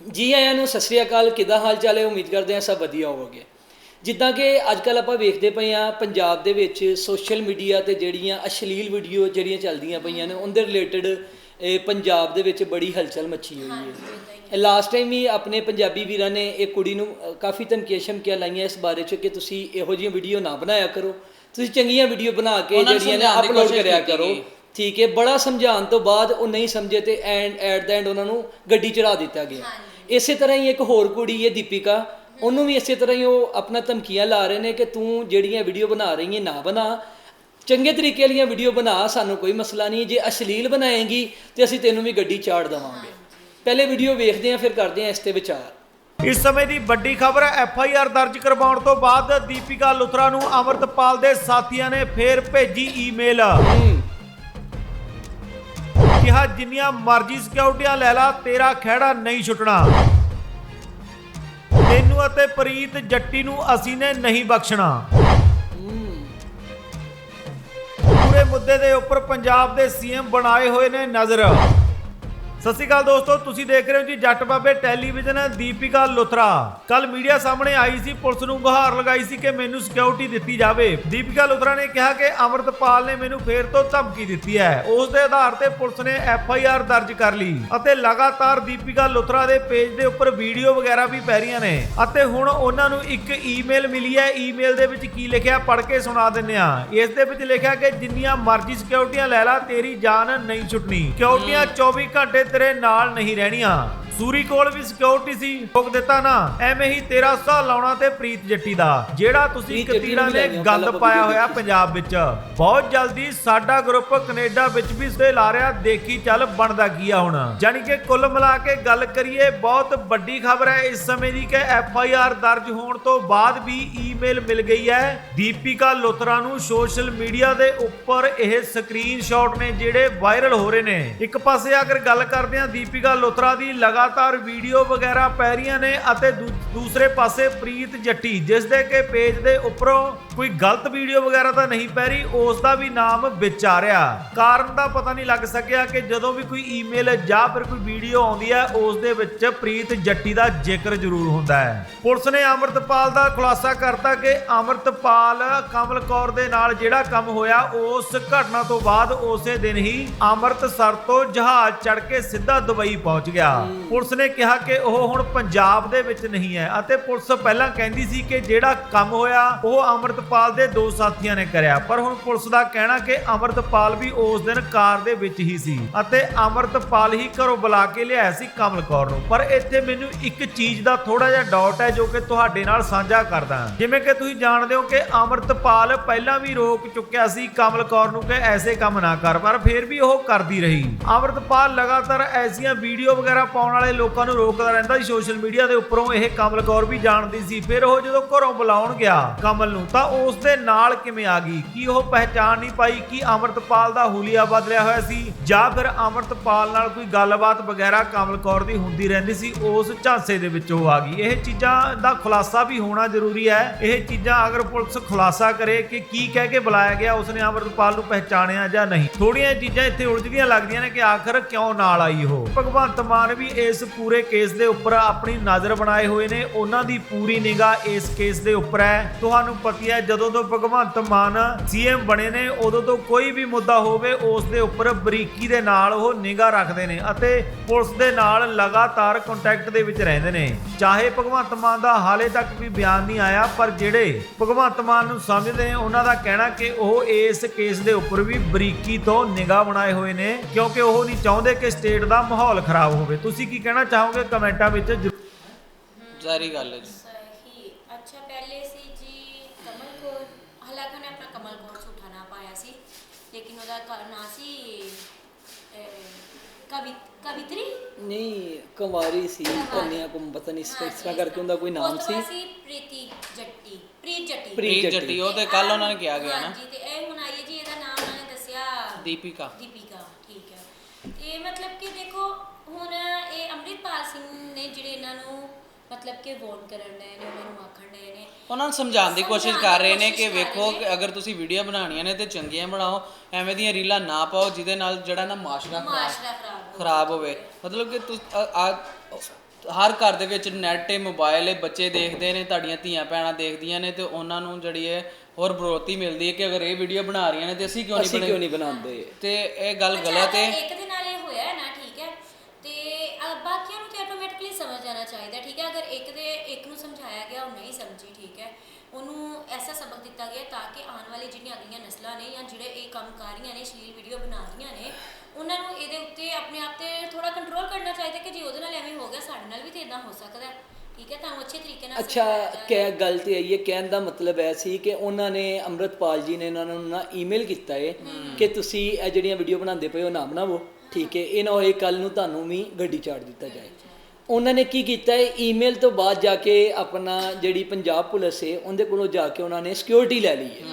ਜੀ ਆਇਆਂ ਨੂੰ ਸਤਿ ਸ੍ਰੀ ਅਕਾਲ ਕਿੱਦਾਂ ਹਾਲ ਚਾਲ ਹੈ? ਉਮੀਦ ਕਰਦੇ ਹਾਂ ਸਭ ਵਧੀਆ ਹੋਵੋਗੇ। ਜਿੱਦਾਂ ਕਿ ਅੱਜ ਕੱਲ ਆਪਾਂ ਵੇਖਦੇ ਪਏ ਆ ਪੰਜਾਬ ਦੇ ਵਿੱਚ ਸੋਸ਼ਲ ਮੀਡੀਆ ਤੇ ਜਿਹੜੀਆਂ ਅਸ਼ਲੀਲ ਵੀਡੀਓ ਜਿਹੜੀਆਂ ਚੱਲਦੀਆਂ ਪਈਆਂ ਨੇ ਉਹਦੇ ਰਿਲੇਟਡ ਇਹ ਪੰਜਾਬ ਦੇ ਵਿੱਚ ਬੜੀ ਹਲਚਲ ਮੱਛੀ ਹੋਈ ਹੈ। ਲਾਸਟ ਟਾਈਮ ਹੀ ਆਪਣੇ ਪੰਜਾਬੀ ਵੀਰਾਂ ਨੇ ਇੱਕ ਕੁੜੀ ਨੂੰ ਕਾਫੀ ਧਮਕੀਆਂ ਸ਼ਮਕੀਆਂ ਲਾਈਆਂ ਇਸ ਬਾਰੇ ਚ ਕਿ ਤੁਸੀਂ ਇਹੋ ਜਿਹੀਆਂ ਵੀਡੀਓ ਨਾ ਬਣਾਇਆ ਕਰੋ। ਤੁਸੀਂ ਚੰਗੀਆਂ ਵੀਡੀਓ ਬਣਾ ਕੇ ਜਿਹੜੀਆਂ ਨੇ ਅਪਲੋਡ ਕਰਿਆ ਕਰੋ। ਠੀਕ ਹੈ ਬੜਾ ਸਮਝਾਉਣ ਤੋਂ ਬਾਅਦ ਉਹ ਨਹੀਂ ਸਮਝੇ ਤੇ ਐਂਡ ਐਟ ਦਾ ਐਂਡ ਉਹਨਾਂ ਨੂੰ ਗੱਡੀ ਚੜਾ ਦਿੱਤਾ ਗਿਆ। ਇਸੇ ਤਰ੍ਹਾਂ ਹੀ ਇੱਕ ਹੋਰ ਕੁੜੀ ਹੈ ਦੀਪਿਕਾ ਉਹਨੂੰ ਵੀ ਇਸੇ ਤਰ੍ਹਾਂ ਹੀ ਉਹ ਆਪਣਾ ਧਮਕੀਆਂ ਲਾ ਰਹੇ ਨੇ ਕਿ ਤੂੰ ਜਿਹੜੀਆਂ ਵੀਡੀਓ ਬਣਾ ਰਹੀ ਹੈ ਨਾ ਬਣਾ। ਚੰਗੇ ਤਰੀਕੇ ਵਾਲੀਆਂ ਵੀਡੀਓ ਬਣਾ ਸਾਨੂੰ ਕੋਈ ਮਸਲਾ ਨਹੀਂ ਜੇ ਅਸ਼ਲੀਲ ਬਣਾਏਗੀ ਤੇ ਅਸੀਂ ਤੈਨੂੰ ਵੀ ਗੱਡੀ ਚਾੜ ਦੇਵਾਂਗੇ। ਪਹਿਲੇ ਵੀਡੀਓ ਵੇਖਦੇ ਹਾਂ ਫਿਰ ਕਰਦੇ ਹਾਂ ਇਸ ਤੇ ਵਿਚਾਰ। ਇਸ ਸਮੇਂ ਦੀ ਵੱਡੀ ਖਬਰ ਐਫ ਆਈ ਆਰ ਦਰਜ ਕਰਵਾਉਣ ਤੋਂ ਬਾਅਦ ਦੀਪਿਕਾ ਲੁਥਰਾ ਨੂੰ ਅਮਰਤਪਾਲ ਦੇ ਸਾਥੀਆਂ ਨੇ ਫੇਰ ਭੇਜੀ ਈਮੇਲ। ਹੂੰ ਕਿਹਾ, ਜਿੰਨੀਆਂ ਮਰਜ਼ੀ ਸਿਕਿਉਰਟੀਆਂ ਲੈ ਲਾ, ਤੇਰਾ ਖਹਿੜਾ ਨਹੀਂ ਛੁੱਟਣਾ। ਤੈਨੂੰ ਅਤੇ ਪ੍ਰੀਤ ਜੱਟੀ ਨੂੰ ਅਸੀਂ ਨੇ ਨਹੀਂ ਬਖਸ਼ਣਾ। ਪੂਰੇ ਮੁੱਦੇ ਦੇ ਉੱਪਰ ਪੰਜਾਬ ਦੇ ਸੀਐਮ ਬਣਾਏ ਹੋਏ ਨੇ ਨਜ਼ਰ। ਸਤਿ ਸ਼੍ਰੀ ਅਕਾਲ ਦੋਸਤੋ, ਤੁਸੀਂ ਦੇਖ ਰਹੇ ਹੋ ਜੀ ਜੱਟ ਬਾਬੇ ਟੈਲੀਵਿਜ਼ਨ, ਦੀਪਿਕਾ ਲੁਥਰਾ। ਕੱਲ ਮੀਡੀਆ ਸਾਹਮਣੇ ਆਈ ਸੀ, ਪੁਲਿਸ ਨੂੰ ਗੁਹਾਰ ਲਗਾਈ ਸੀ ਕਿ ਮੈਨੂੰ ਸਿਕਿਉਰਿਟੀ ਦਿੱਤੀ ਜਾਵੇ। ਦੀਪਿਕਾ ਲੁਥਰਾ ਨੇ ਕਿਹਾ ਕਿ ਅਮਰਤਪਾਲ ਨੇ ਮੈਨੂੰ ਫੇਰ ਤੋਂ ਧਮਕੀ ਦਿੱਤੀ ਹੈ। ਉਸ ਦੇ ਆਧਾਰ ਤੇ ਪੁਲਿਸ ਨੇ ਐਫ ਆਈ ਆਰ ਦਰਜ ਕਰ ਲਈ ਅਤੇ ਲਗਾਤਾਰ ਦੀਪਿਕਾ ਲੁਥਰਾ ਦੇ ਪੇਜ ਦੇ ਉੱਪਰ ਵੀਡੀਓ ਵਗੈਰਾ ਵੀ ਪੈ ਰਹੀਆਂ ਨੇ। ਅਤੇ ਹੁਣ ਉਹਨਾਂ ਨੂੰ ਇੱਕ ਈਮੇਲ ਮਿਲੀ ਹੈ। ਈਮੇਲ ਦੇ ਵਿੱਚ ਕੀ ਲਿਖਿਆ, ਪੜ੍ਹ ਕੇ ਸੁਣਾ ਦਿੰਨੇ ਆ ਇਸ ਦੇ ਵਿੱਚ ਲਿਖਿਆ ਕਿ ਜਿੰਨੀਆਂ ਮਰਜ਼ੀ ਸਿਕਿਉਰਟੀਆਂ ਲੈ ਲਾ, ਤੇਰੀ ਜਾਨ ਨਹੀਂ ਛੁੱਟਣੀ। ਸਿਕਿਉਰਟੀਆਂ 24 ਘੰਟੇ ਤੇਰੇ ਨਾਲ ਨਹੀਂ ਰਹਿਣੀਆਂ। ਸੂਰੀ ਕੋਲ ਵੀ ਸਿਕਿਉਰਿਟੀ ਸੀ। ਠੋਕ ਦਿੱਤਾ ਨਾ। ਐਵੇਂ ਹੀ ਤੇਰਾ ਸਾਹ ਲਾਉਣਾ ਤੇ ਪ੍ਰੀਤ ਜੱਟੀ ਦਾ। ਜਿਹੜਾ ਤੁਸੀਂ ਕਤੀਰਾਂ ਨੂੰ ਗੰਦ ਪਾਇਆ ਹੋਇਆ। ਪੰਜਾਬ ਵਿੱਚ। ਬਹੁਤ ਜਲਦੀ ਸਾਡਾ ਗਰੁੱਪ ਕੈਨੇਡਾ ਵਿੱਚ ਵੀ ਸੇ ਲਾ ਰਿਹਾ। ਦੇਖੀ ਚੱਲ ਬਣਦਾ ਕੀ ਆ ਹੁਣ। ਜਾਨੀ ਕਿ ਕੁੱਲ ਮਿਲਾ ਕੇ ਗੱਲ ਕਰੀਏ ਬਹੁਤ ਵੱਡੀ ਖਬਰ ਹੈ ਇਸ ਸਮੇਂ ਦੀ ਕਿ ਐਫ ਆਈ ਆਰ ਦਰਜ ਹੋਣ ਤੋਂ ਬਾਅਦ ਵੀ ਈਮੇਲ ਮਿਲ ਗਈ ਹੈ। ਦੀਪਿਕਾ ਲੁਥਰਾ ਨੂੰ ਸੋਸ਼ਲ ਮੀਡੀਆ ਦੇ ਉੱਪਰ ਇਹ ਸਕਰੀਨਸ਼ਾਟ ਨੇ ਜਿਹੜੇ ਵਾਇਰਲ ਹੋ ਰਹੇ ਨੇ। ਇੱਕ ਪਾਸੇ ਅਗਰ ਗੱਲ ਕਰਦੇ ਹਾਂ ਦੀਪਿਕਾ ਲੁਥਰਾ ਦੀ ਲਗਾਤਾਰ ਵੀਡੀਓ ਵਗੈਰਾ ਪੈ ਰਹੀਆਂ ਨੇ ਅਤੇ ਦੂਸਰੇ ਪਾਸੇ ਪ੍ਰੀਤ ਜੱਟੀ ਜਿਸ ਦੇ ਕਿ ਪੇਜ ਦੇ ਉੱਪਰੋਂ ਕੋਈ ਗਲਤ ਵੀਡੀਓ ਵਗੈਰਾ ਤਾਂ ਨਹੀਂ ਪੈ ਰਹੀ ਉਸ ਦਾ ਵੀ ਨਾਮ ਵਿਚਾਰਿਆ। ਕਾਰਨ ਦਾ ਪਤਾ ਨਹੀਂ ਲੱਗ ਸਕਿਆ ਕਿ ਜਦੋਂ ਵੀ ਕੋਈ ਈਮੇਲ ਜਾਂ ਫਿਰ ਕੋਈ ਵੀਡੀਓ ਆਉਂਦੀ ਹੈ ਉਸ ਦੇ ਵਿੱਚ ਪ੍ਰੀਤ ਜੱਟੀ ਦਾ ਜ਼ਿਕਰ ਜ਼ਰੂਰ ਹੁੰਦਾ ਹੈ। ਪੁਲਿਸ ਨੇ ਅਮਰਤਪਾਲ ਦਾ ਖੁਲਾਸਾ ਕਰਤਾ ਕਿ ਅਮਰਤਪਾਲ ਕਮਲ ਕੌਰ ਦੇ ਨਾਲ ਜਿਹੜਾ ਕੰਮ ਹੋਇਆ, ਉਸ ਘਟਨਾ ਤੋਂ ਬਾਅਦ ਉਸੇ ਦਿਨ ਹੀ ਅੰਮ੍ਰਿਤਸਰ ਤੋਂ ਜਹਾਜ਼ ਚੜ ਕੇ ਸਿੱਧਾ ਦੁਬਈ ਪਹੁੰਚ ਗਿਆ। ਪੁਲਿਸ ਨੇ ਕਿਹਾ ਕਿ ਉਹ ਹੁਣ ਪੰਜਾਬ ਦੇ ਵਿੱਚ ਨਹੀਂ ਹੈ ਅਤੇ ਪੁਲਿਸ ਪਹਿਲਾਂ ਕਹਿੰਦੀ ਸੀ ਕਿ ਜਿਹੜਾ ਕੰਮ ਹੋਇਆ, ਉਹ ਅੰਮ੍ਰਿਤ ਅਮਰਤਪਾਲ ਦੇ ਦੋ ਸਾਥੀਆਂ ਨੇ ਕਰਿਆ, ਪਰ ਹੁਣ ਪੁਲਿਸ ਦਾ ਕਹਿਣਾ ਕਿ ਅਮਰਤਪਾਲ ਵੀ ਉਸ ਦਿਨ ਕਾਰ ਦੇ ਵਿੱਚ ਹੀ ਸੀ ਅਤੇ ਅਮਰਤਪਾਲ ਹੀ ਘਰੋਂ ਬੁਲਾ ਕੇ ਲਿਆਇਆ ਸੀ ਕਮਲ ਕੌਰ ਨੂੰ। ਪਰ ਇੱਥੇ ਮੈਨੂੰ ਇੱਕ ਚੀਜ਼ ਦਾ ਥੋੜਾ ਜਿਹਾ ਡਾਊਟ ਹੈ ਜੋ ਕਿ ਤੁਹਾਡੇ ਨਾਲ ਸਾਂਝਾ ਕਰਦਾ ਹਾਂ। ਜਿਵੇਂ ਕਿ ਤੁਸੀਂ ਜਾਣਦੇ ਹੋ ਕਿ ਅਮਰਤਪਾਲ ਪਹਿਲਾਂ ਵੀ ਰੋਕ ਚੁੱਕਿਆ ਸੀ ਕਮਲ ਕੌਰ ਨੂੰ ਕਿ ਐਸੇ ਕੰਮ ਨਾ ਕਰ, ਪਰ ਫਿਰ ਵੀ ਉਹ ਕਰਦੀ ਰਹੀ। ਅਮਰਤਪਾਲ ਲਗਾਤਾਰ ਐਸੀਆਂ ਵੀਡੀਓ ਵਗੈਰਾ ਪਾਉਣ ਵਾਲੇ ਲੋਕਾਂ ਨੂੰ ਰੋਕਦਾ ਰਹਿੰਦਾ ਸੀ ਸੋਸ਼ਲ ਮੀਡੀਆ ਦੇ ਉੱਪਰੋਂ, ਇਹ ਕਮਲ ਕੌਰ ਵੀ ਜਾਣਦੀ ਸੀ। ਫਿਰ ਉਹ ਜਦੋਂ ਘਰੋਂ ਬੁਲਾਉਣ ਗਿਆ ਕਮਲ ਨੂੰ, ਤਾਂ ਉਸ ਦੇ ਨਾਲ ਕਿਵੇਂ ਆ ਗਈ? ਕੀ ਉਹ ਪਹਿਚਾਣ ਨਹੀਂ ਪਾਈ ਕਿ ਅਮਰਤਪਾਲ ਦਾ ਹੁਲੀਆ ਬਦਲਿਆ ਹੋਇਆ ਸੀ? ਜਾਂ ਫਿਰ ਅਮਰਤਪਾਲ ਨਾਲ ਕੋਈ ਗੱਲਬਾਤ ਵਗੈਰਾ ਕਮਲ ਕੌਰ ਦੀ ਹੁੰਦੀ ਰਹਿੰਦੀ ਸੀ, ਉਸ ਝਾਂਸੇ ਦੇ ਵਿੱਚ ਉਹ ਆ ਗਈ। ਇਹ ਚੀਜ਼ਾਂ ਦਾ ਖੁਲਾਸਾ ਵੀ ਹੋਣਾ ਜ਼ਰੂਰੀ ਹੈ। ਇਹ ਚੀਜ਼ਾਂ ਅਗਰ ਪੁਲਿਸ ਖੁਲਾਸਾ ਕਰੇ ਕਿ ਕੀ ਕਹਿ ਕੇ ਬੁਲਾਇਆ ਗਿਆ, ਉਸਨੇ ਅਮਰਤਪਾਲ ਨੂੰ ਪਹਿਚਾਣਿਆ ਜਾਂ ਨਹੀਂ? ਥੋੜੀਆਂ ਚੀਜ਼ਾਂ ਇੱਥੇ ਉਲਝਦੀਆਂ ਲੱਗਦੀਆਂ ਨੇ ਕਿ ਆਖਰ ਕਿਉਂ ਨਾਲ ਆਈ ਉਹ? ਭਗਵੰਤ ਮਾਨ ਵੀ ਇਸ ਪੂਰੇ ਕੇਸ ਦੇ ਉੱਪਰ ਆਪਣੀ ਨਜ਼ਰ ਬਣਾਏ ਹੋਏ ਨੇ। ਉਹਨਾਂ ਦੀ ਪੂਰੀ ਨਿਗਾਹ ਇਸ ਕੇਸ ਦੇ ਉੱਪਰ ਹੈ। ਤੁਹਾਨੂੰ ਪਤੀ ਹੈ ਜਦੋਂ ਤੋਂ ਭਗਵੰਤ ਮਾਨ ਸੀਐਮ ਬਣੇ ਨੇ ਉਦੋਂ ਤੋਂ ਕੋਈ ਵੀ ਮੁੱਦਾ ਹੋਵੇ ਉਸ ਦੇ ਉੱਪਰ ਬਰੀਕੀ ਦੇ ਨਾਲ ਉਹ ਨਿਗਾਹ ਰੱਖਦੇ ਨੇ ਅਤੇ ਪੁਲਿਸ ਦੇ ਨਾਲ ਲਗਾਤਾਰ ਕੰਟੈਕਟ ਦੇ ਵਿੱਚ ਰਹਿੰਦੇ ਨੇ। ਚਾਹੇ ਭਗਵੰਤ ਮਾਨ ਦਾ ਹਾਲੇ ਤੱਕ ਵੀ ਬਿਆਨ ਨਹੀਂ ਆਇਆ ਪਰ ਜਿਹੜੇ ਭਗਵੰਤ ਮਾਨ ਨੂੰ ਸਮਝਦੇ ਨੇ ਉਹਨਾਂ ਦਾ ਕਹਿਣਾ ਕਿ ਉਹ ਇਸ ਕੇਸ ਦੇ ਉੱਪਰ ਵੀ ਬਰੀਕੀ ਤੋਂ ਨਿਗਾਹ ਬਣਾਏ ਹੋਏ ਨੇ ਕਿਉਂਕਿ ਉਹ ਨਹੀਂ ਚਾਹੁੰਦੇ ਕਿ ਸਟੇਟ ਦਾ ਮਾਹੌਲ ਖਰਾਬ ਹੋਵੇ। ਤੁਸੀਂ ਕੀ ਕਹਿਣਾ ਚਾਹੋਗੇ? ਕਮੈਂਟਾਂ ਵਿੱਚ ਜ਼ਰੂਰ। ਸਾਰੀ ਗੱਲ ਹੈ ਜੀ। ਸਹੀ। ਅੱਛਾ ਪਹਿਲੇ ਸੀ ਹਾਲਾਂਕਿ ਉਹਨੇ ਆਪਣਾ ਕਮਲ ਕੌਰ ਝੂਠਾ ਨਾਂ ਪਾਇਆ ਸੀ। ਲੇਕਿਨ ਉਹਦਾ ਕ- ਨਾਂ ਸੀ ਅਹ, ਕਵਿ ਕਵਿਤਰੀ? ਨਹੀਂ ਕੁਮਾਰੀ ਸੀ ਕੰਨਿਆ ਕੁਮ ਪਤਾ ਨਹੀਂ ਇਸ ਤਰ੍ਹਾਂ ਕਰਕੇ ਉਹਦਾ ਕੋਈ ਨਾਮ ਸੀ। ਸੀ ਪ੍ਰੀਤੀ ਜੱਟੀ ਪ੍ਰੀਤ ਜੱਟੀ। ਪ੍ਰੀਤ ਪ੍ਰੀਤ ਜੱਟੀ। ਜੱਟੀ ਉਹ ਤੇ ਕੱਲ ਉਹਨਾਂ ਨੇ ਕਿਹਾ ਗਿਆ ਨਾ। ਹਾਂਜੀ ਤੇ ਇਹ ਹੁਣ ਆਈ ਹੈ ਜੀ ਇਹਦਾ ਨਾਮ ਉਹਨਾਂ ਨੇ ਦੱਸਿਆ। ਦੀਪਿਕਾ। ਦੀਪਿਕਾ ਠੀਕ ਹੈ। ਇਹ ਮਤਲਬ ਕਿ ਦੇਖੋ ਹੁਣ ਇਹ ਅੰਮ੍ਰਿਤਪਾਲ ਸਿੰਘ ਨੇ ਜਿਹੜੇ ਇਹਨਾਂ ਨੂੰ ਮਤਲਬ ਕਿ ਵੋਟ ਕਰਨ ਡਏ ਨੇ ਉਹਨਾਂ ਨੂੰ ਆਖਣ ਡਏ ਨੇ। ਉਹਨਾਂ ਨੂੰ ਸਮਝਾਉਣ ਦੀ ਕੋਸ਼ਿਸ਼ ਕਰ ਦੀ ਰਹੇ ਨੇ ਕਿ ਵੇਖੋ ਕਿ ਅਗਰ ਤੁਸੀਂ ਵੀਡੀਓ ਬਣਾਉਣੀਆਂ ਨੇ ਤੇ ਚੰਗੀਆਂ ਬਣਾਓ ਐਵੇਂ ਦੀਆਂ ਰੀਲਾਂ ਨਾ ਪਾਓ ਜਿਹਦੇ ਨਾਲ ਜਿਹੜਾ ਨਾ ਮਾਸ਼ਰਾ ਮਾਸ਼ਰਾ ਖਰਾਬ ਹੋਵੇ। ਮਤਲਬ ਕਿ ਤੁਸ- ਹਰ ਘਰ ਦੇ ਵਿੱਚ ਨੈਟ ਤੇ ਮੋਬਾਈਲ ਹੈ ਬੱਚੇ ਦੇਖਦੇ ਨੇ ਤੁਹਾਡੀਆਂ ਧੀਆਂ ਭੈਣਾਂ ਦੇਖਦੀਆਂ ਨੇ ਤੇ ਉਹਨਾਂ ਨੂੰ ਜਿਹੜੀ ਹੈ ਹੋਰ ਬਰੋਤੀ ਮਿਲਦੀ ਹੈ ਕਿ ਅਗਰ ਇਹ ਵੀਡੀਓ ਬਣਾ ਰਹੀਆਂ ਨੇ ਤੇ ਅਸੀਂ ਕਿਉਂ ਨਹੀਂ ਬਣਾਉਂਦੇ? ਤੇ ਇਹ ਗੱਲ ਗਲਤ ਹੈ। ਇੱਕ ਦੇ ਨਾਲ ਇਹ ਹੋਇਆ ਹੈ ਨਾ ਠੀਕ ਹੈ ਤੇ ਅ, ਬਾਕੀਆਂ ਨੂੰ ਤੇ ਆਟੋਮੈਟਿਕਲੀ ਸਮਝ ਜਾਣਾ ਚਾਹੀਦਾ ਠੀਕ ਹੈ ਅਗਰ ਇੱਕ ਦੇ ਇੱਕ ਨੂੰ ਸਮਝਾਇਆ ਗਿਆ ਉਹ ਨਹੀਂ ਸਮਝੀ ਠੀਕ ਹੈ। ਉਹਨੂੰ ਐਸਾ ਸਬਕ ਦਿੱਤਾ ਗਿਆ ਤਾਂ ਕਿ ਆਉਣ ਵਾਲੀ ਜਿਹੜੀਆਂ ਅਗਲੀਆਂ ਨਸਲਾਂ ਨੇ ਜਾਂ ਜਿਹੜੇ ਇਹ ਕੰਮ ਕਰ ਰਹੀਆਂ ਨੇ ਅਸ਼ਲੀਲ ਵੀਡੀਓ ਬਣਾ ਰਹੀਆਂ ਨੇ ਉਹਨਾਂ ਨੂੰ ਇਹਦੇ ਉੱਤੇ ਆਪਣੇ ਆਪ ਤੇ ਥੋੜਾ ਕੰਟਰੋਲ ਕਰਨਾ ਚਾਹੀਦਾ ਕਿ ਜੇ ਉਹਦੇ ਨਾਲ ਐਵੇਂ ਹੋ ਗਿਆ ਸਾਡੇ ਨਾਲ ਵੀ ਤੇ ਇਦਾਂ ਹੋ ਸਕਦਾ ਹੈ। ਠੀਕ ਹੈ ਤੁਹਾਨੂੰ ਅੱਛੇ ਤਰੀਕੇ ਨਾਲ ਅੱਛਾ। ਕਹਿ ਗੱਲ ਤੇ ਆਈ ਹੈ ਕਹਿਣ ਦਾ ਮਤਲਬ ਐ ਸੀ ਕਿ ਉਹਨਾਂ ਨੇ ਅੰਮ੍ਰਿਤਪਾਲ ਜੀ ਨੇ ਇਹਨਾਂ ਨੂੰ ਨਾ ਈਮੇਲ ਕੀਤਾ ਹੈ। ਕਿ ਤੁਸੀਂ ਇਹ ਜਿਹੜੀਆਂ ਵੀਡੀਓ ਬਣਾਉਂਦੇ ਪਏ ਹੋ ਨਾ ਬਣਾਵੋ ਠੀਕ ਹੈ। ਇਹ ਨਾ ਹੋਏ ਕੱਲ ਨੂੰ ਤੁਹਾਨੂੰ ਵੀ ਗੱਡੀ ਚਾੜ ਦਿੱਤਾ ਜਾਏ। ਉਹਨਾਂ ਨੇ ਕੀ ਕੀਤਾ ਹੈ? ਈਮੇਲ ਤੋਂ ਬਾਅਦ ਜਾ ਕੇ ਆਪਣਾ ਜਿਹੜੀ ਪੰਜਾਬ ਪੁਲਿਸ ਹੈ ਉਹਦੇ ਕੋਲੋਂ ਜਾ ਕੇ ਉਹਨਾਂ ਨੇ ਸਿਕਿਉਰਿਟੀ ਲੈ ਲਈ ਹੈ।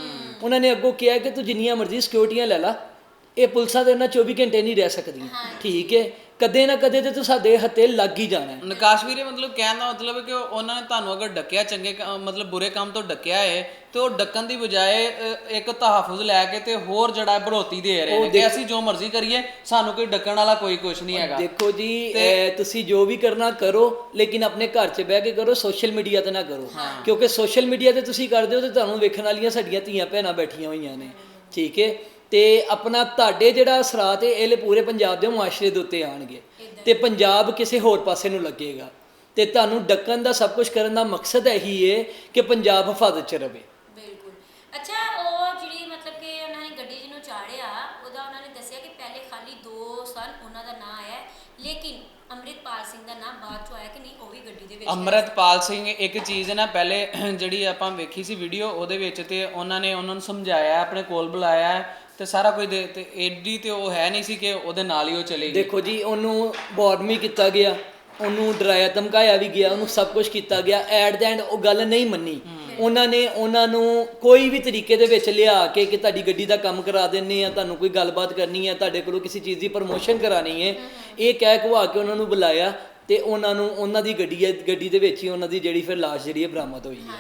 ਉਹਨਾਂ ਨੇ ਅੱਗੋਂ ਕਿਹਾ ਕਿ ਤੂੰ ਜਿੰਨੀਆਂ ਮਰਜ਼ੀ ਸਿਕਿਉਰਿਟੀਆਂ ਲੈ ਲਾ। ਇਹ ਪੁਲਿਸਾਂ ਦੇ ਨਾਲ 24 ਘੰਟੇ ਨਹੀਂ ਰਹਿ ਸਕਦੀਆਂ। ਠੀਕ ਹੈ। ਕਦੇ ਨਾ ਕਦੇ ਤੇ ਤੂੰ ਸਾਡੇ ਹੱਥੇ ਲੱਗ ਹੀ ਜਾਣਾ ਹੈ। ਨਿਕਾਸ਼ ਵੀਰੇ ਮਤਲਬ ਕਹਿਣ ਦਾ ਮਤਲਬ ਹੈ ਕਿ ਉਹ- ਉਹਨਾਂ ਨੇ ਤੁਹਾਨੂੰ ਅਗਰ ਡੱਕਿਆ ਚੰਗੇ ਕ- ਮਤਲਬ ਬੁਰੇ ਕੰਮ ਤੋਂ ਡੱਕਿਆ ਹੈ ਤੇ ਉਹ ਡੱਕਣ ਦੀ ਬਜਾਏ ਅ, ਇੱਕ ਤਹਫੁਜ਼ ਲੈ ਕੇ ਤੇ ਹੋਰ ਜਿਹੜਾ ਬਰੋਤੀ ਦੇ ਰਹੇ ਨੇ ਕਿ ਅਸੀਂ ਜੋ ਮਰਜ਼ੀ ਕਰੀਏ ਸਾਨੂੰ ਕੋਈ ਡੱਕਣ ਵਾਲਾ ਕੋਈ ਕੁਝ ਨਹੀਂ ਹੈਗਾ। ਦੇਖੋ ਜੀ ਤੁਸੀਂ ਜੋ ਵੀ ਕਰਨਾ ਕਰੋ ਲੇਕਿਨ ਆਪਣੇ ਘਰ 'ਚ ਬਹਿ ਕੇ ਕਰੋ ਸੋਸ਼ਲ ਮੀਡੀਆ ਤੇ ਨਾ ਕਰੋ। ਕਿਉਂਕਿ ਸੋਸ਼ਲ ਮੀਡੀਆ ਤੇ ਤੁਸੀਂ ਕਰਦੇ ਹੋ ਤੇ ਤੁਹਾਨੂੰ ਵੇਖਣ ਵਾਲੀਆਂ ਸਾਡੀਆਂ ਧੀਆਂ ਭੈਣਾਂ ਬੈਠੀਆਂ ਹੋਈਆਂ ਨੇ। ਠੀਕ ਹੈ ਤੇ ਆਪਣਾ ਤੁਹਾਡੇ ਜਿਹੜਾ ਅਸਰਾਤ ਹੈ ਇਹਲੇ ਪੂਰੇ ਪੰਜਾਬ ਦੇ ਮੁਆਸ਼ਰੇ ਦੇ ਉੱਤੇ ਆਣਗੇ ਤੇ ਪੰਜਾਬ ਕਿਸੇ ਹੋਰ ਪਾਸੇ ਨੂੰ ਲੱਗੇਗਾ। ਤੇ ਤੁਹਾਨੂੰ ਡੱਕਣ ਦਾ ਸਭ ਕੁਝ ਕਰਨ ਦਾ ਮਕਸਦ ਇਹੀ ਹੈ ਕਿ ਪੰਜਾਬ ਹਿਫਾਜ਼ਤ 'ਚ ਰਵੇ। ਬਿਲਕੁਲ। ਅੱਛਾ ਉਹ ਜਿਹੜੀ ਮਤਲਬ ਕਿ ਉਹਨਾਂ ਨੇ ਗੱਡੀ ਜਿਹਨੂੰ ਚਾੜਿਆ ਉਹਦਾ ਉਹਨਾਂ ਨੇ ਦੱਸਿਆ ਕਿ ਪਹਿਲੇ ਖਾਲੀ ਦੋ ਸਨ ਉਹਨਾਂ ਦਾ ਨਾਂ ਆਇਆ ਲੇਕਿਨ ਅੰਮ੍ਰਿਤਪਾਲ ਸਿੰਘ ਦਾ ਨਾਂ ਬਾਅਦ ਚੋਂ ਆਇਆ ਕਿ ਨਹੀਂ ਉਹ ਵੀ ਗੱਡੀ ਦੇ ਵਿੱਚ ਹੈ। ਅੰਮ੍ਰਿਤਪਾਲ ਸਿੰਘ ਇੱਕ ਚੀਜ਼ ਨਾ ਪਹਿਲੇ ਜਿਹੜੀ ਆਪਾਂ ਵੇਖੀ ਸੀ ਵੀਡੀਓ ਉਹਦੇ ਵਿੱਚ ਤੇ ਉਹਨਾਂ ਨੇ ਉਹਨਾਂ ਨੂੰ ਸਮਝਾਇਆ ਆਪਣੇ ਕੋਲ ਬੁਲਾਇਆ ਹੈ ਤੇ ਸਾਰਾ ਕੁਝ ਦੇ ਤੇ ਏਡੀ ਤੇ ਉਹ ਹੈ ਨਹੀਂ ਸੀ ਕਿ ਉਹਦੇ ਨਾਲ ਹੀ ਉਹ ਚਲੇ ਗਈ ਦੇਖੋ ਜੀ ਉਹਨੂੰ ਬੌਰਮੀ ਕੀਤਾ ਗਿਆ ਉਹਨੂੰ ਡਰਾਇਆ ਧਮਕਾਇਆ ਵੀ ਗਿਆ ਉਹਨੂੰ ਸਭ ਕੁਝ ਕੀਤਾ ਗਿਆ। ਐਟ ਦਾ ਐਂਡ ਉਹ ਗੱਲ ਨਹੀਂ ਮੰਨੀ। ਉਹਨਾਂ ਨੇ ਉਹਨਾਂ ਨੂੰ ਕੋਈ ਵੀ ਤਰੀਕੇ ਦੇ ਵਿੱਚ ਲਿਆ ਕੇ ਕਿ ਤੁਹਾਡੀ ਗੱਡੀ ਦਾ ਕੰਮ ਕਰਾ ਦਿੰਨੇ ਆ ਤੁਹਾਨੂੰ ਕੋਈ ਗੱਲਬਾਤ ਕਰਨੀ ਹੈ ਤੁਹਾਡੇ ਕੋਲੋਂ ਕਿਸੇ ਚੀਜ਼ ਦੀ ਪ੍ਰਮੋਸ਼ਨ ਕਰਾਣੀ ਹੈ। ਇਹ ਕਹਿ ਕਵਾ ਕੇ ਉਹਨਾਂ ਨੂੰ ਬੁਲਾਇਆ ਤੇ ਉਹਨਾਂ ਨੂੰ ਉਹਨਾਂ ਦੀ ਗੱਡੀ ਹੈ ਗੱਡੀ ਦੇ ਵਿੱਚ ਹੀ ਉਹਨਾਂ ਦੀ ਜਿਹੜੀ ਫਿਰ ਲਾਸ਼ ਜਿਹੜੀ ਹੈ ਬਰਾਮਦ ਹੋਈ ਹੈ।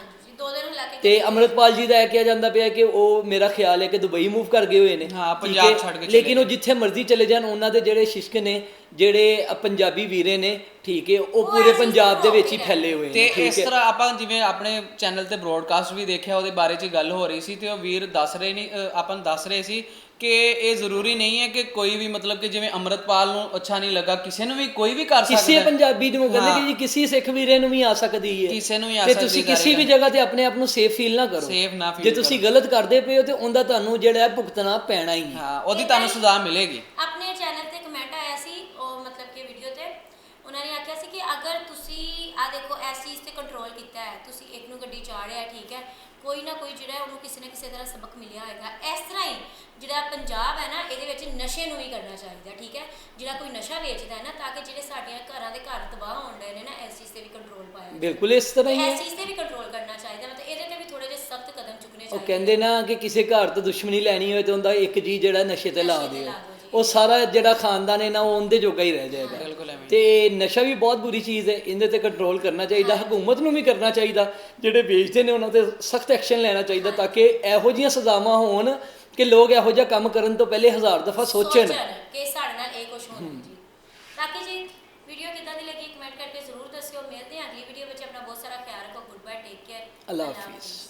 ਜੀ ਕੇ ਤੇ ਅਮਰਤਪਾਲ ਜੀ ਦਾ ਇਹ ਕਿਹਾ ਜਾਂਦਾ ਪਿਆ ਕਿ ਉਹ ਮੇਰਾ ਖਿਆਲ ਹੈ ਕਿ ਦੁਬਈ ਮੂਵ ਕਰ ਗਏ ਹੋਏ ਨੇ। ਹਾਂ, ਪੰਜਾਬ? ਛੱਡ ਕੇ ਚਲੇ ਲੇਕਿਨ ਉਹ ਜਿੱਥੇ ਮਰਜ਼ੀ ਚਲੇ ਜਾਣ ਉਹਨਾਂ ਦੇ ਜਿਹੜੇ ਸ਼ਿਸ਼ਕ ਨੇ ਜਿਹੜੇ ਪੰਜਾਬੀ ਵੀਰੇ ਨੇ ਠੀਕ ਹੈ? ਉਹ ਪੂਰੇ ਪੰਜਾਬ ਦੇ ਵਿੱਚ ਹੀ। ਫੈਲੇ ਹੋਏ ਤੇ ਨੇ ਇਸ ਠੀਕ ਹੈ? ਤਰ੍ਹਾਂ ਆਪਾਂ ਜਿਵੇਂ ਆਪਣੇ ਚੈਨਲ ਤੇ ਬ੍ਰੋਡਕਾਸਟ ਵੀ ਦੇਖਿਆ ਉਹਦੇ ਬਾਰੇ 'ਚ ਗੱਲ ਹੋ ਰਹੀ ਸੀ ਤੇ ਉਹ ਵੀਰ ਦੱਸ ਰਹੇ ਨਹੀਂ ਆਪਾਂ ਨੂੰ ਦੱਸ ਰਹੇ ਸੀ ਕਿ ਇਹ ਜ਼ਰੂਰੀ ਨਹੀਂ ਹੈ ਕਿ ਕੋਈ ਵੀ ਮਤਲਬ ਕਿ ਜਿਵੇਂ ਅੰਮ੍ਰਿਤਪਾਲ ਨੂੰ ਅੱਛਾ ਨਹੀਂ ਲੱਗਾ ਕਿਸੇ ਨੂੰ ਵੀ ਕੋਈ ਵੀ ਕਰ ਕਿਸੇ ਸਕਦਾ। ਹੈ। ਪੰਜਾਬੀ ਨੂੰ ਕਹਿੰਦੇ ਕਿ ਜੀ ਕਿਸੇ ਸਿੱਖ ਵੀਰੇ ਨੂੰ ਵੀ ਆ ਸਕਦੀ ਹੈ। ਕਿਸੇ ਨੂੰ ਵੀ ਆ ਤੇ ਸਕਦੀ ਤੁਸੀਂ ਕਿਸੇ ਵੀ ਜਗ੍ਹਾ ਤੇ ਆਪਣੇ ਆਪ ਨੂੰ ਸੇਫ ਫੀਲ ਨਾ ਕਰੋ। Safe ਨਾ feel ਜੇ ਤੁਸੀਂ ਗਲਤ ਕਰਦੇ ਪਏ ਹੋ ਤੇ ਉਹਦਾ ਤੁਹਾਨੂੰ ਜਿਹੜਾ ਹੈ ਭੁਗਤਣਾ ਪੈਣਾ ਹੀ ਹੈ। ਹਾਂ ਉਹਦੀ ਤੁਹਾਨੂੰ ਸਜ਼ਾ ਮਿਲੇਗੀ। ਆਪਣੇ ਚੈਨਲ ਤੇ ਕਮੈਂਟ ਆਇਆ ਸੀ ਉਹ ਮਤਲਬ ਕਿ ਵੀਡੀਓ ਤੇ। ਉਹਨਾਂ ਨੇ ਆਖਿਆ ਸੀ ਕਿ ਅਗਰ ਤੁਸੀਂ ਆ ਦੇਖੋ ਇਸ ਚੀਜ਼ ਤੇ ਕੰਟਰੋਲ ਕੀਤਾ ਹੈ ਤੁਸੀਂ ਇੱਕ ਨੂੰ ਗੱਡੀ ਚਾੜਿਆ ਠੀਕ ਹੈ। ਕੋਈ ਨਾ ਕੋਈ ਜਿਹੜਾ ਉਹਨੂੰ ਕਿਸੇ ਨਾ ਕਿਸੇ ਤਰ੍ਹਾਂ ਸਬਕ ਮਿਲਿਆ ਹੋਏਗਾ। ਇਸ ਤਰ੍ਹਾਂ ਹੀ ਜਿਹੜਾ ਪੰਜਾਬ ਹੈ ਨਾ ਇਹਦੇ ਵਿੱਚ ਨਸ਼ੇ ਨੂੰ ਵੀ ਕਰਨਾ ਚਾਹੀਦਾ ਠੀਕ ਹੈ? ਜਿਹੜਾ ਕੋਈ ਨਸ਼ਾ ਵੇਚਦਾ ਹੈ ਨਾ ਤਾਂ ਕਿ ਜਿਹੜੇ ਸਾਡੀਆਂ ਘਰਾਂ ਦੇ ਘਰ ਤਬਾਹ ਹੋਣ ਡਏ ਨੇ ਨਾ ਇਸ ਚੀਜ਼ ਤੇ ਵੀ ਕੰਟਰੋਲ ਪਾਇਆ। ਬਿਲਕੁਲ ਇਸ ਤਰ੍ਹਾਂ ਹੀ ਹੈ। ਇਸ ਚੀਜ਼ ਤੇ ਵੀ ਕੰਟਰੋਲ ਕਰਨਾ ਚਾਹੀਦਾ ਮਤਲਬ ਇਹਦੇ ਤੇ ਵੀ ਥੋੜੇ ਜਿਹੇ ਸਖਤ ਕਦਮ ਚੁੱਕਣੇ ਉਹ ਚਾਹੀਦੇ ਕਹਿੰਦੇ ਨਾ। ਕਿ ਕਿਸੇ ਘਰ ਤੋਂ ਦੁਸ਼ਮਣੀ ਲੈਣੀ ਹੋਏ ਤੇ ਉਹਦਾ ਇੱਕ ਜੀ ਜਿਹੜਾ ਨਸ਼ੇ ਤੇ ਲਾ ਦਿਓ। ਉਹ ਸਾਰਾ ਜਿਹੜਾ ਖਾਨਦਾਨ ਹੈ ਨਾ ਉਹ ਉਹਦੇ ਜੋਗਾ ਹੀ ਰਹਿ ਜਾਏਗਾ। ਬਿਲਕੁਲ ਐਵੇਂ। ਤੇ ਨਸ਼ਾ ਵੀ ਬਹੁਤ ਬੁਰੀ ਚੀਜ਼ ਹੈ ਇਹਦੇ ਤੇ ਕੰਟਰੋਲ ਕਰਨਾ ਚਾਹੀਦਾ ਹਕੂਮਤ ਨੂੰ ਵੀ ਕਰਨਾ ਚਾਹੀਦਾ ਜਿਹੜੇ ਵੇਚਦੇ ਨੇ ਉਹਨਾਂ ਤੇ ਸਖਤ ਐਕਸ਼ਨ ਲੈਣਾ ਚਾਹੀਦਾ ਤਾਂ ਕਿ ਇਹੋ ਜਿਹੀਆਂ ਸਜ਼ਾਵਾਂ ਹੋਣ ਕਿ ਲੋਕ ਇਹੋ ਜਿਹਾ ਕੰਮ ਕਰਨ ਤੋਂ ਪਹਿਲੇ ਹਜ਼ਾਰ ਦਫਾ ਸੋਚਣ। ਕਿ ਸਾਡੇ ਨਾਲ ਇਹ ਕੁਝ ਹੋਣਾ ਜੀ। ਬਾਕੀ ਜੀ ਵੀਡੀਓ ਕਿੱਦਾਂ ਦੀ ਲੱਗੀ? ਕਮੈਂਟ ਕਰਕੇ ਜ਼ਰੂਰ ਦੱਸਿਓ। ਮਿਲਦੇ ਹਾਂ ਅਗਲੀ ਵੀਡੀਓ ਵਿੱਚ। ਆਪਣਾ ਬਹੁਤ ਸਾਰਾ ਖਿਆਲ ਰੱਖੋ। ਗੁੱਡ ਬਾਏ ਟੇਕ ਕੇਅਰ ਅੱਲਾ ਹਾਫਿਜ਼।